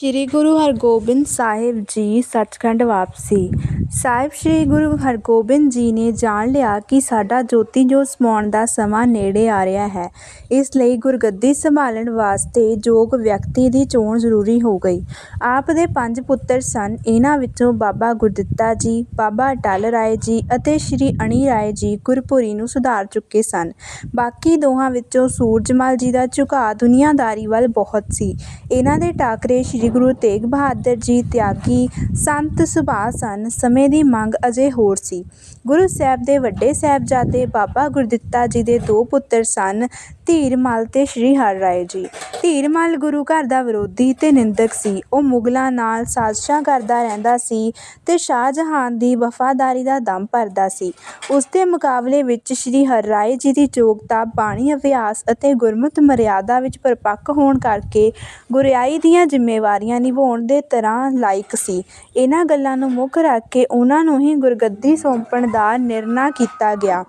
ਸ੍ਰੀ ਗੁਰੂ ਹਰਗੋਬਿੰਦ ਸਾਹਿਬ ਜੀ ਸੱਚਖੰਡ ਵਾਪਸੀ। ਸਾਹਿਬ ਸ੍ਰੀ ਗੁਰੂ ਹਰਗੋਬਿੰਦ ਜੀ ਨੇ ਜਾਣ ਲਿਆ ਕਿ ਸਾਡਾ ਜੋਤੀ ਜੋਤ ਸਮਾਉਣ ਦਾ ਸਮਾਂ ਨੇੜੇ ਆ ਰਿਹਾ ਹੈ। ਇਸ ਲਈ ਗੁਰਗੱਦੀ ਸੰਭਾਲਣ ਵਾਸਤੇ ਯੋਗ ਵਿਅਕਤੀ ਦੀ ਚੋਣ ਜ਼ਰੂਰੀ ਹੋ ਗਈ। ਆਪ ਦੇ ਪੰਜ ਪੁੱਤਰ ਸਨ। ਇਹਨਾਂ ਵਿੱਚੋਂ ਬਾਬਾ ਗੁਰਦਿੱਤਾ ਜੀ, ਬਾਬਾ ਅਟੱਲ ਰਾਏ ਜੀ ਅਤੇ ਸ੍ਰੀ ਅਣੀ ਰਾਏ ਜੀ ਗੁਰਪੁਰੀ ਨੂੰ ਸੁਧਾਰ ਚੁੱਕੇ ਸਨ। ਬਾਕੀ ਦੋਹਾਂ ਵਿੱਚੋਂ ਸੂਰਜਮਲ ਜੀ ਦਾ ਝੁਕਾਅ ਦੁਨੀਆਦਾਰੀ ਵੱਲ ਬਹੁਤ ਸੀ। ਇਹਨਾਂ ਦੇ ਟਾਕਰੇ ਸ੍ਰੀ ਗੁਰੂ ਤੇਗ ਬਹਾਦਰ ਜੀ, ਤਿਆਗੀ, ਸੰਤ ਸੁਭਾਅ ਸਨ। ਸਮੇਂ ਦੀ ਮੰਗ ਅਜੇ ਹੋਰ ਸੀ। ਗੁਰੂ ਸਾਹਿਬ ਦੇ ਵੱਡੇ ਸਾਹਿਬਜ਼ਾਦੇ ਬਾਬਾ ਗੁਰਦਿੱਤਾ ਜੀ ਦੇ ਦੋ ਪੁੱਤਰ ਸਨ। ਧੀਰਮਲ ਅਤੇ ਸ੍ਰੀ ਹਰਿ ਰਾਏ ਜੀ। ਧੀਰਮਲ ਗੁਰੂ ਘਰ ਦਾ ਵਿਰੋਧੀ ਅਤੇ ਨਿੰਦਕ ਸੀ। ਉਹ ਮੁਗਲਾਂ ਨਾਲ ਸਾਜ਼ਿਸ਼ਾਂ ਕਰਦਾ ਰਹਿੰਦਾ ਸੀ ਤੇ ਸ਼ਾਹਜਹਾਨ ਦੀ ਵਫ਼ਾਦਾਰੀ ਦਾ ਦਮ ਭਰਦਾ ਸੀ। ਉਸ ਦੇ ਮੁਕਾਬਲੇ ਵਿੱਚ ਸ੍ਰੀ ਹਰਿ ਰਾਏ ਜੀ ਦੀ ਯੋਗਤਾ, ਬਾਣੀ ਅਭਿਆਸ ਅਤੇ ਗੁਰਮਤਿ ਮਰਿਆਦਾ ਵਿੱਚ ਪਰਿਪੱਕ ਹੋਣ ਕਰਕੇ ਗੁਰਿਆਈ ਦੀਆਂ ਜ਼ਿੰਮੇਵਾਰੀਆਂ ਨਿਭਾਉਣ ਦੇ ਤਰ੍ਹਾਂ ਲਾਇਕ ਸੀ। ਇਹਨਾਂ ਗੱਲਾਂ ਨੂੰ ਮੁੱਖ ਰੱਖ ਕੇ ਉਹਨਾਂ ਨੂੰ ਹੀ ਗੁਰਗੱਦੀ ਸੌਂਪਣ ਦਾ ਨਿਰਣਾ ਕੀਤਾ ਗਿਆ।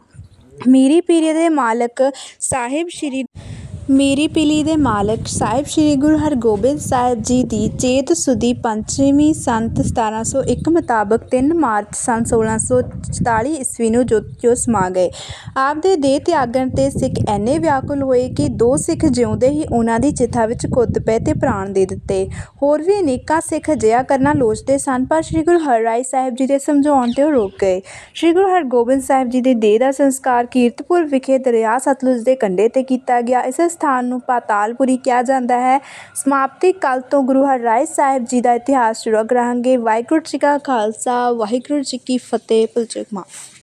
ਮੀਰੀ ਪੀਰੀ ਦੇ ਮਾਲਕ ਸਾਹਿਬ ਸ੍ਰੀ ਮੀਰੀ ਪੀਲੀ ਦੇ ਮਾਲਕ ਸਾਹਿਬ ਸ੍ਰੀ ਗੁਰੂ ਹਰਗੋਬਿੰਦ ਸਾਹਿਬ ਜੀ ਦੀ ਚੇਤ ਸੁਦੀ ਪੰਚਵੀਂ ਸੰਤ 1701 ਮੁਤਾਬਕ 3 ਮਾਰਚ ਸੰਨ 1644 ਈਸਵੀ ਨੂੰ ਜੋਤਿਓ ਸਮਾ ਗਏ। ਆਪ ਦੇ ਦੇਹ ਤਿਆਗਣ ਤੇ ਸਿੱਖ ਐਨੇ ਵਿਆਕੁਲ ਹੋਏ ਕਿ ਦੋ ਸਿੱਖ ਜਿਉਂਦੇ ਹੀ ਉਹਨਾਂ ਦੀ ਚਿਤਾ ਵਿੱਚ ਕੁੱਦ ਪਏ ਤੇ ਪ੍ਰਾਣ ਦੇ ਦਿੱਤੇ। ਹੋਰ ਵੀ ਅਨੇਕਾਂ ਸਿੱਖ ਅਜਿਹਾ ਕਰਨਾ ਲੋਚਦੇ ਸਨ, ਪਰ ਸ੍ਰੀ ਗੁਰੂ ਹਰਿਰਾਏ ਸਾਹਿਬ ਜੀ ਦੇ ਸਮਝਾਉਣ ਤੇ ਉਹ ਰੁਕ ਗਏ। ਸ੍ਰੀ ਗੁਰੂ ਹਰਗੋਬਿੰਦ ਸਾਹਿਬ ਜੀ ਦੇ ਦੇਹ ਦਾ ਸੰਸਕਾਰ ਕੀਰਤਪੁਰ ਵਿਖੇ ਦਰਿਆ ਸਤਲੁਜ ਦੇ ਕੰਢੇ ਤੇ ਕੀਤਾ ਗਿਆ। ਇਸ ਸਥਾਨ ਨੂੰ ਪਾਤਾਲਪੁਰੀ ਕਿਹਾ ਜਾਂਦਾ ਹੈ। ਸਮਾਪਤੀ ਕੱਲ ਤੋਂ ਗੁਰੂ ਹਰਿਰਾਏ ਸਾਹਿਬ ਜੀ ਦਾ ਇਤਿਹਾਸ ਸ਼ੁਰੂ ਕਰਾਂਗੇ। ਵਾਹਿਗੁਰੂ ਜੀ ਕਾ ਖਾਲਸਾ, ਵਾਹਿਗੁਰੂ ਜੀ ਕੀ ਫਤਿਹ। ਪੁਲਚਕਮਾ